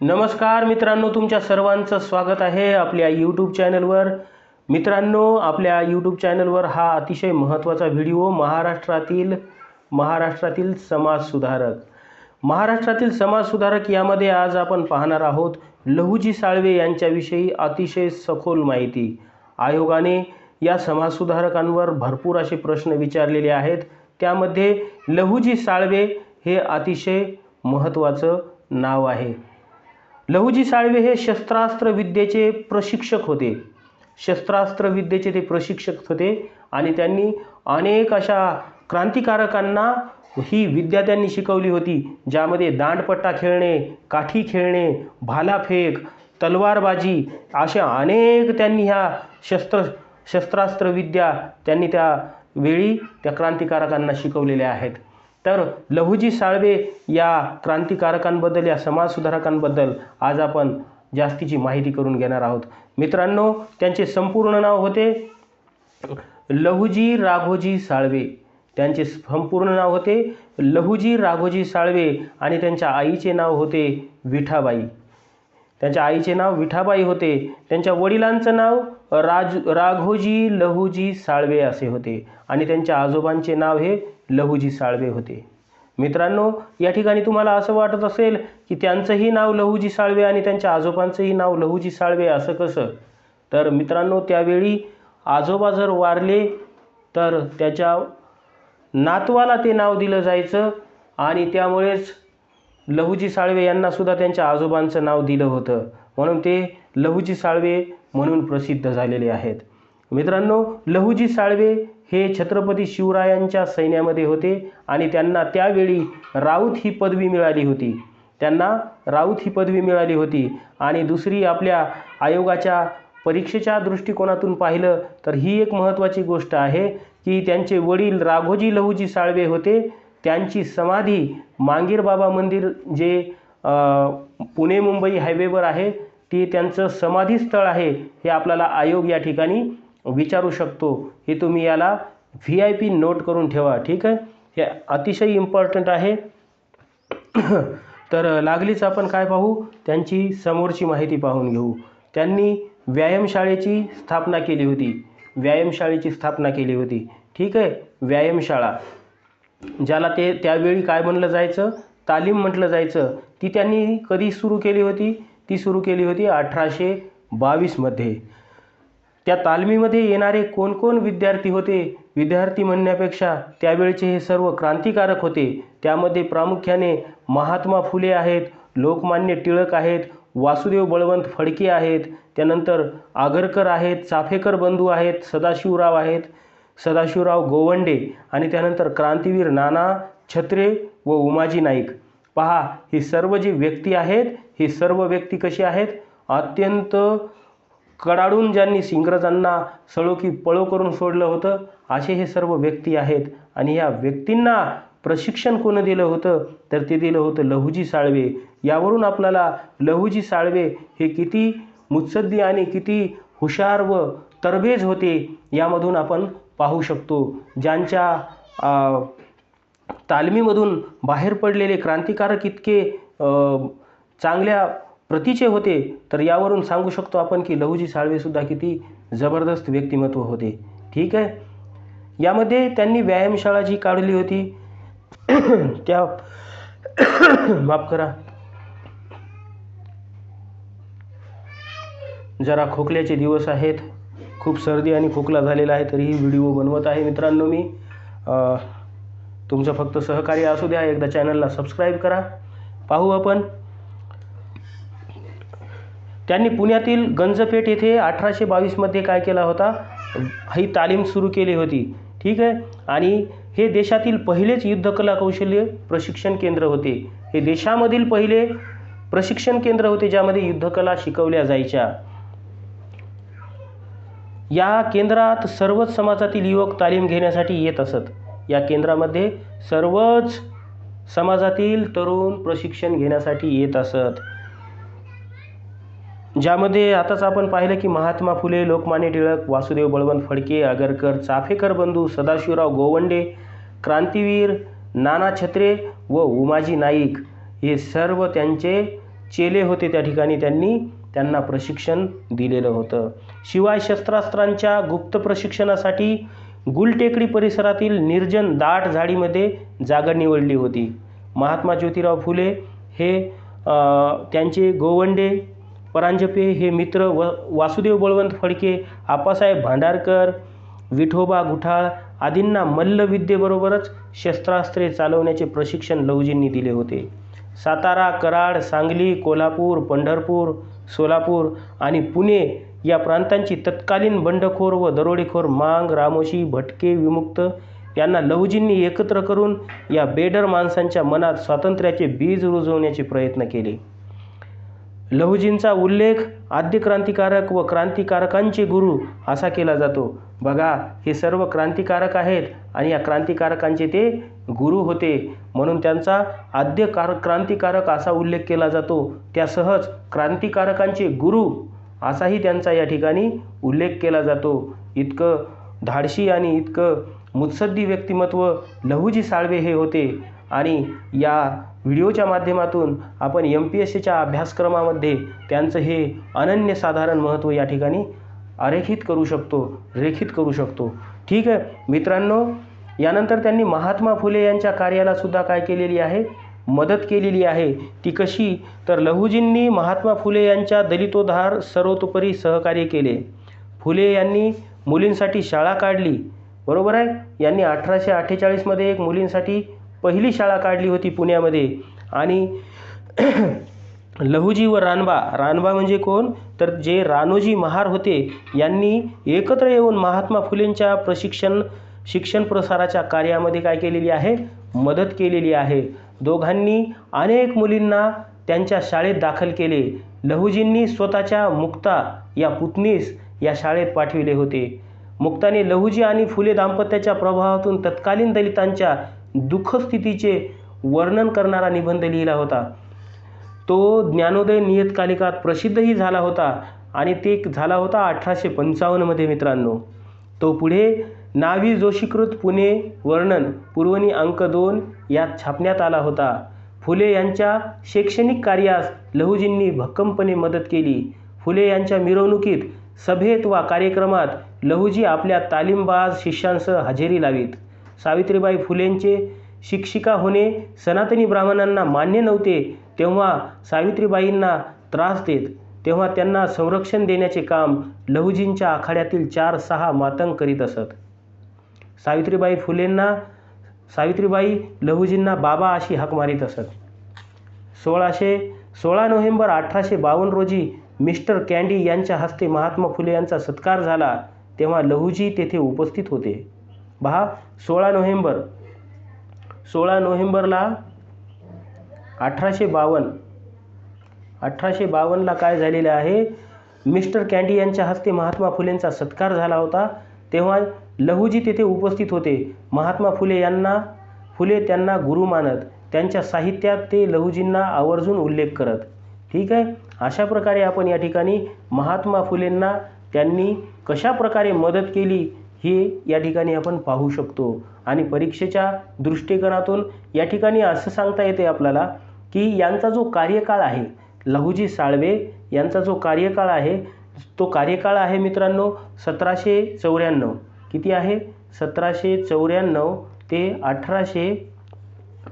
नमस्कार मित्रांनो तुमच्या सर्वांचं स्वागत आहे आपल्या यूट्यूब चॅनलवर मित्रांनो आपल्या यूट्यूब चॅनलवर हा अतिशय महत्त्वाचा व्हिडिओ महाराष्ट्रातील महाराष्ट्रातील समाजसुधारक. महाराष्ट्रातील समाजसुधारक यामध्ये आज आपण पाहणार आहोत लहुजी साळवे यांच्याविषयी अतिशय सखोल माहिती. आयोगाने या समाजसुधारकांवर भरपूर असे प्रश्न विचारलेले आहेत. त्यामध्ये लहुजी साळवे हे अतिशय महत्त्वाचं नाव आहे. लहुजी साळवे हे शस्त्रास्त्र विद्येचे प्रशिक्षक होते. शस्त्रास्त्र विद्येचे ते प्रशिक्षक होते आणि त्यांनी अनेक अशा क्रांतिकारकांना ही विद्या त्यांनी शिकवली होती ज्यामध्ये दांडपट्टा खेळणे काठी खेळणे भालाफेक तलवारबाजी अशा अनेक त्यांनी ह्या शस्त्र शस्त्रास्त्र विद्या त्यांनी त्या वेळी त्या क्रांतिकारकांना शिकवलेल्या आहेत. तर लहुजी साळवे या क्रांतिकारकांबद्दल या समाजसुधारकांबद्दल आज आपण जास्तीची माहिती करून घेणार आहोत. मित्रांनो त्यांचे संपूर्ण नाव होते लहुजी राघोजी साळवे. त्यांचे संपूर्ण नाव होते लहुजी राघोजी साळवे आणि त्यांच्या आईचे नाव होते विठाबाई. त्यांच्या आईचे नाव विठाबाई होते. त्यांच्या वडिलांचं नाव राज राघोजी लहुजी साळवे असे होते. आणि त्यांच्या आजोबांचे नाव हे लहुजी साळवे होते. मित्रांनो या ठिकाणी तुम्हाला असं वाटत असेल की त्यांचंही नाव लहुजी साळवे आणि त्यांच्या आजोबांचंही नाव लहुजी साळवे असं कसं? तर मित्रांनो त्यावेळी आजोबा जर वारले तर त्याच्या नातवाला ते नाव दिलं जायचं आणि त्यामुळेच लहुजी साळवे यांनासुद्धा त्यांच्या आजोबांचं नाव दिलं होतं. म्हणून ते लहुजी साळवे म्हणून प्रसिद्ध झालेले आहेत. मित्रांनो लहुजी साळवे हे छत्रपती शिवरायांच्या सैन्यामध्ये होते आणि त्यांना त्यावेळी राऊत ही पदवी मिळाली होती. त्यांना राऊत ही पदवी मिळाली होती. आणि दुसरी आपल्या आयोगाच्या परीक्षेच्या दृष्टिकोनातून पाहिलं तर ही एक महत्त्वाची गोष्ट आहे की त्यांचे वडील राघोजी लहूजी साळवे होते. त्यांची समाधी मांगीर बाबा मंदिर जे पुणे मुंबई हायवेवर आहे ती त्यांचं समाधीस्थळ आहे हे आपल्याला आयोग या ठिकाणी विचारू शकतो. हे तुम्ही याला व्ही आय पी नोट करून ठेवा ठीक आहे? हे अतिशय इम्पॉर्टंट आहे. तर लागलीच आपण काय पाहू? त्यांची समोरची माहिती पाहून घेऊ. त्यांनी व्यायामशाळेची स्थापना केली होती. व्यायामशाळेची स्थापना केली होती. ठीक आहे? व्यायामशाळा. ज्याला ते त्यावेळी काय म्हणलं जायचं? तालीम म्हटलं जायचं. ती त्यांनी कधी सुरू केली होती? ती सुरू केली होती अठराशे बावीसमध्ये. त्या तालमीमध्ये येणारे कोण कोण विद्यार्थी होते? विद्यार्थी म्हणण्यापेक्षा त्यावेळचे हे सर्व क्रांतिकारक होते. त्यामध्ये प्रामुख्याने महात्मा फुले आहेत लोकमान्य टिळक आहेत वासुदेव बळवंत फडके आहेत त्यानंतर आगरकर आहेत चाफेकर बंधू आहेत सदाशिवराव आहेत सदाशिवराव गोवंडे आणि त्यानंतर क्रांतीवीर नाना छत्रे व उमाजी नाईक. पहा ही सर्व जी व्यक्ती आहेत ही सर्व व्यक्ती कशी आहेत? अत्यंत कडाडून ज्यांनी इंग्रजांना सळो की पळो करून सोडलं होतं असे हे सर्व व्यक्ती आहेत. आणि या व्यक्तींना प्रशिक्षण कोण दिलं होतं? तर ते दिलं होतं लहुजी साळवे. यावरून आपल्याला लहुजी साळवे हे किती मुत्सद्दी आणि किती हुशार व तरबेज होते यामधून आपण पाहू शकतो. ज्यांच्या तालमीमधून बाहेर पडलेले क्रांतिकारक इतके चांगल्या प्रतीचे होते तर यावरून सांगू शकतो आपण की लहुजी साळवेसुद्धा किती जबरदस्त व्यक्तिमत्व होते. ठीक आहे? यामध्ये त्यांनी व्यायामशाळा जी काढली होती त्या माफ करा. जरा खोकल्याचे दिवस आहेत खूप सर्दी आणि खोकला झालेला आहे तरीही व्हिडिओ बनवत आहे मित्रांनो मी. तुमचं फक्त सहकार्य असू द्या एकदा चॅनलला सबस्क्राईब करा. पाहू आपण. त्यांनी पुण्यातील गंजपेठ येथे अठराशे बावीसमध्ये काय केला होता? ही तालीम सुरू केली होती. ठीक आहे? आणि हे देशातील पहिलेच युद्धकला कौशल्य प्रशिक्षण केंद्र होते. हे देशामधील पहिले प्रशिक्षण केंद्र होते ज्यामध्ये युद्धकला शिकवल्या जायच्या. या केंद्रात सर्वच समाजातील युवक तालीम घेण्यासाठी येत असत. या केंद्रामध्ये सर्वच समाजातील तरुण प्रशिक्षण घेण्यासाठी येत असत. ज्यामध्ये आताच आपण पाहिलं की महात्मा फुले लोकमान्य टिळक वासुदेव बळवंत फडके आगरकर चाफेकर बंधू सदाशिवराव गोवंडे क्रांतीवीर नाना छत्रे व उमाजी नाईक हे सर्व त्यांचे चेले होते त्या ठिकाणी. त्यांनी त्यांना प्रशिक्षण दिलेलं होतं. शिवाय शस्त्रास्त्रांच्या गुप्त प्रशिक्षणासाठी गुलटेकडी परिसरातील निर्जन दाट झाडीमध्ये जागा निवडली होती. महात्मा ज्योतिराव फुले हे त्यांचे गोवंडे परांजपे हे मित्र व वासुदेव बळवंत फडके आप्पासाहेब भांडारकर विठोबा गुठाळ आदींना मल्लविद्येबरोबरच शस्त्रास्त्रे चालवण्याचे प्रशिक्षण लहुजींनी दिले होते. सातारा कराड सांगली कोल्हापूर पंढरपूर सोलापूर आणि पुणे या प्रांतांची तत्कालीन बंडखोर व दरोडेखोर मांग रामोशी भटके विमुक्त यांना लहुजींनी एकत्र करून या बेडर माणसांच्या मनात स्वातंत्र्याचे बीज रुजवण्याचे प्रयत्न केले. लहुजींचा उल्लेख आद्य क्रांतिकारक व क्रांतिकारकांचे गुरु असा केला जातो. बघा हे सर्व क्रांतिकारक आहेत आणि या क्रांतिकारकांचे ते गुरु होते म्हणून त्यांचा आद्य कार क्रांतिकारक असा उल्लेख केला जातो. त्यासहज क्रांतिकारकांचे गुरु असाही त्यांचा या ठिकाणी उल्लेख केला जातो. इतकं धाडशी आणि इतकं मुत्सद्दी व्यक्तिमत्व लहुजी साळवे हे होते आणि या व्हिडिओच्या माध्यमातून आपण एम पी एस सीच्या अभ्यासक्रमामध्ये त्यांचं हे अनन्यसाधारण महत्त्व या ठिकाणी अरेखित करू शकतो रेखित करू शकतो. ठीक आहे मित्रांनो यानंतर त्यांनी महात्मा फुले यांच्या कार्याला सुद्धा काय केलेली आहे? मदत केलेली आहे. ती कशी? तर लहुजींनी महात्मा फुले यांच्या दलितोद्धार सर्वतोपरी सहकार्य केले. फुले यांनी मुलींसाठी शाळा काढली. बरोबर आहे? यांनी अठराशे अठ्ठेचाळीसमध्ये एक मुलींसाठी पहिली शाळा काढली होती पुण्यामध्ये. आणि लहुजी व रानबा रानबा म्हणजे कोण? तर जे रानोजी महार होते यांनी एकत्र येऊन महात्मा फुलेंच्या प्रशिक्षण शिक्षण प्रसाराच्या कार्यामध्ये काय केलेली आहे? मदत केलेली आहे. दोघांनी अनेक मुलींना त्यांच्या शाळेत दाखल केले. लहुजींनी स्वतःच्या मुक्ता या पुतणीस या शाळेत पाठविले होते. मुक्ताने लहुजी आणि फुले दाम्पत्याच्या प्रभावातून तत्कालीन दलितांच्या दुःखस्थितीचे वर्णन करणारा निबंध लिहिला होता. तो ज्ञानोदय नियतकालिकात प्रसिद्धही झाला होता आणि ते झाला होता अठराशे पंचावन्नमध्ये मित्रांनो. तो पुढे नावी जोशीकृत पुणे वर्णन पुरवणी अंक दोन यात छापण्यात आला होता. फुले यांच्या शैक्षणिक कार्यास लहुजींनी भक्कमपणे मदत केली. फुले यांच्या मिरवणुकीत सभेत वा कार्यक्रमात लहुजी आपल्या तालीमबाज शिष्यांसह हजेरी लावीत. सावित्रीबाई फुलेंचे शिक्षिका होणे सनातनी ब्राह्मणांना मान्य नव्हते तेव्हा सावित्रीबाईंना त्रास देत तेव्हा त्यांना संरक्षण देण्याचे काम लहुजींच्या आखाड्यातील चार सहा मातंग करीत असत. सावित्रीबाई फुलेंना सावित्रीबाई लहुजींना बाबा अशी हाक मारीत असत. सोळाशे सोळा नोव्हेंबर अठराशे बावन्न रोजी मिस्टर कॅन्डी यांच्या हस्ते महात्मा फुले यांचा सत्कार झाला तेव्हा लहुजी तेथे उपस्थित होते. पहा सोळा नोव्हेंबर. सोळा नोव्हेंबरला अठराशे बावन्न अठराशे बावन्नला काय झालेलं आहे? मिस्टर कॅन्डी यांच्या हस्ते महात्मा फुलेंचा सत्कार झाला होता. तेव्हा लहुजी तेथे उपस्थित होते. महात्मा फुले यांना फुले त्यांना गुरु मानत त्यांच्या साहित्यात ते लहुजींना आवर्जून उल्लेख करत. ठीक आहे? अशा प्रकारे आपण या ठिकाणी महात्मा फुलेंना त्यांनी कशा प्रकारे मदत केली? हे या ठिकाणी आपण पाहू शकतो. आणि परीक्षेच्या दृष्टिकोनातून या ठिकाणी असं सांगता येते आपल्याला की यांचा जो कार्यकाळ आहे लहुजी साळवे यांचा जो कार्यकाळ आहे तो कार्यकाळ आहे मित्रांनो सतराशे चौऱ्याण्णव. किती आहे? सतराशे चौऱ्याण्णव ते अठराशे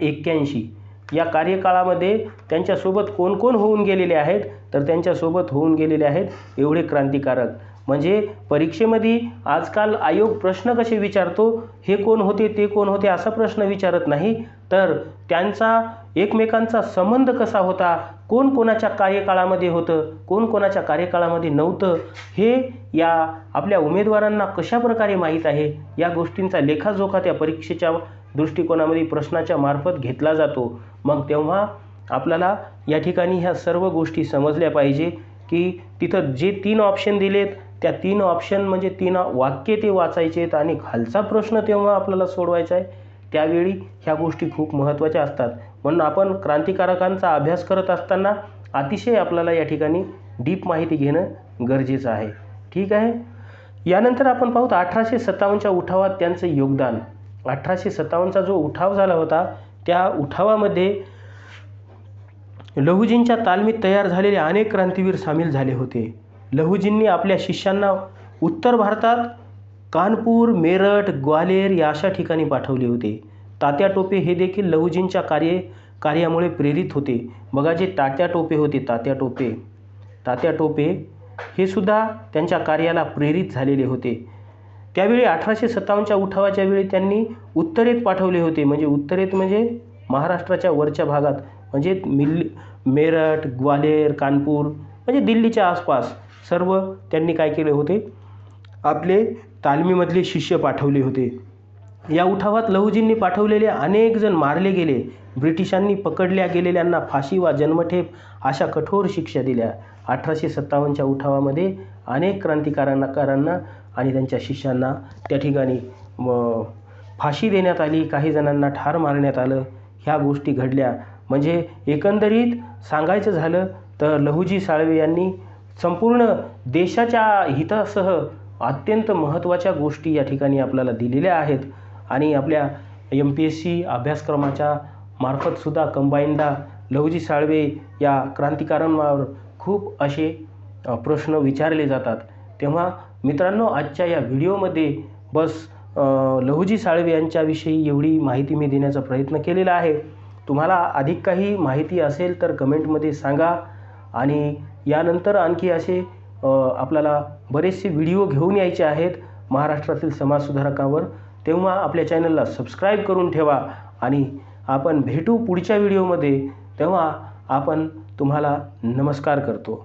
एक्क्याऐंशी. या कार्यकाळामध्ये त्यांच्यासोबत कोण कोण होऊन गेलेले आहेत? तर त्यांच्यासोबत होऊन गेलेले आहेत एवढे क्रांतिकारक. म्हणजे परीक्षेमध्ये आजकाल आयोग प्रश्न कसे विचारतो हे कोण होते ते कोण होते असा प्रश्न विचारत नाही. तर त्यांचा एकमेकांचा संबंध कसा होता कोण कोणाच्या कार्यकाळामध्ये होतं कोण कोणाच्या कार्यकाळामध्ये नव्हतं हे या आपल्या उमेदवारांना कशा प्रकारे माहीत आहे या गोष्टींचा लेखाजोखा त्या परीक्षेच्या दृष्टिकोनामध्ये प्रश्नाच्या मार्फत घेतला जातो. मग तेव्हा आपल्याला या ठिकाणी ह्या सर्व गोष्टी समजल्या पाहिजे की तिथं जे तीन ऑप्शन दिलेत त्या तीन ऑप्शन म्हणजे तीन वाक्य ते वाचायचे आहेत आणि खालचा प्रश्न तेव्हा आपल्याला सोडवायचा आहे. त्यावेळी ह्या गोष्टी खूप महत्त्वाच्या असतात. म्हणून आपण क्रांतिकारकांचा अभ्यास करत असताना अतिशय आपल्याला या ठिकाणी डीप माहिती घेणं गरजेचं आहे. ठीक आहे? यानंतर आपण पाहू अठराशे सत्तावन्नच्या उठावात त्यांचं योगदान. अठराशे सत्तावन्नचा जो उठाव झाला होता त्या उठावामध्ये लहुजींच्या तालमीत तयार झालेले अनेक क्रांतीवीर सामील झाले होते. लहुजींनी आपल्या शिष्यांना उत्तर भारतात कानपूर मेरठ ग्वालेर या अशा ठिकाणी पाठवले होते. तात्या टोपे हे देखील लहुजींच्या कार्य कार्यामुळे प्रेरित होते. बघा जे तात्या टोपे होते तात्या टोपे. तात्या टोपे हे सुद्धा त्यांच्या कार्याला प्रेरित झालेले होते. त्यावेळी अठराशे सत्तावन्नच्या उठावाच्या वेळी त्यांनी उत्तरेत पाठवले होते. म्हणजे उत्तरेत म्हणजे महाराष्ट्राच्या वरच्या भागात. म्हणजे मिल मेरठ ग्वालेर कानपूर म्हणजे दिल्लीच्या आसपास. सर्व त्यांनी काय केले होते? आपले तालमीमधले शिष्य पाठवले होते. या उठावात लहुजींनी पाठवलेले अनेक जण मारले गेले. ब्रिटिशांनी पकडल्या गेलेल्यांना फाशी वा जन्मठेप अशा कठोर शिक्षा दिल्या. अठराशे सत्तावन्नच्या उठावामध्ये अनेक क्रांतिकारांनाकारांना आणि त्यांच्या शिष्यांना त्या ठिकाणी म, फाशी देण्यात आली. काही जणांना ठार मारण्यात आलं. ह्या गोष्टी घडल्या. म्हणजे एकंदरीत सांगायचं झालं तर लहुजी साळवे यांनी संपूर्ण देशाच्या हितासह अत्यंत महत्त्वाच्या गोष्टी या ठिकाणी आपल्याला दिलेल्या आहेत. आणि आपल्या एम पी एस सी अभ्यासक्रमाच्या मार्फतसुद्धा कंबाईंडा लहुजी साळवे या क्रांतिकारांवर खूप असे प्रश्न विचारले जातात. तेव्हा मित्रांनो आजच्या या व्हिडिओमध्ये बस लहुजी साळवे यांच्याविषयी एवढी माहिती मी देण्याचा प्रयत्न केलेला आहे. तुम्हाला अधिक काही माहिती असेल तर कमेंटमध्ये सांगा. आणि यानंतर आणखी असे आपल्याला बरेचसे व्हिडिओ घेऊन यायचे आहेत महाराष्ट्रातील समाजसुधारकावर. तेव्हा आपल्या चॅनलला सबस्क्राईब करून ठेवा आणि आपण भेटू पुढच्या व्हिडिओमध्ये. तेव्हा आपण तुम्हाला नमस्कार करतो.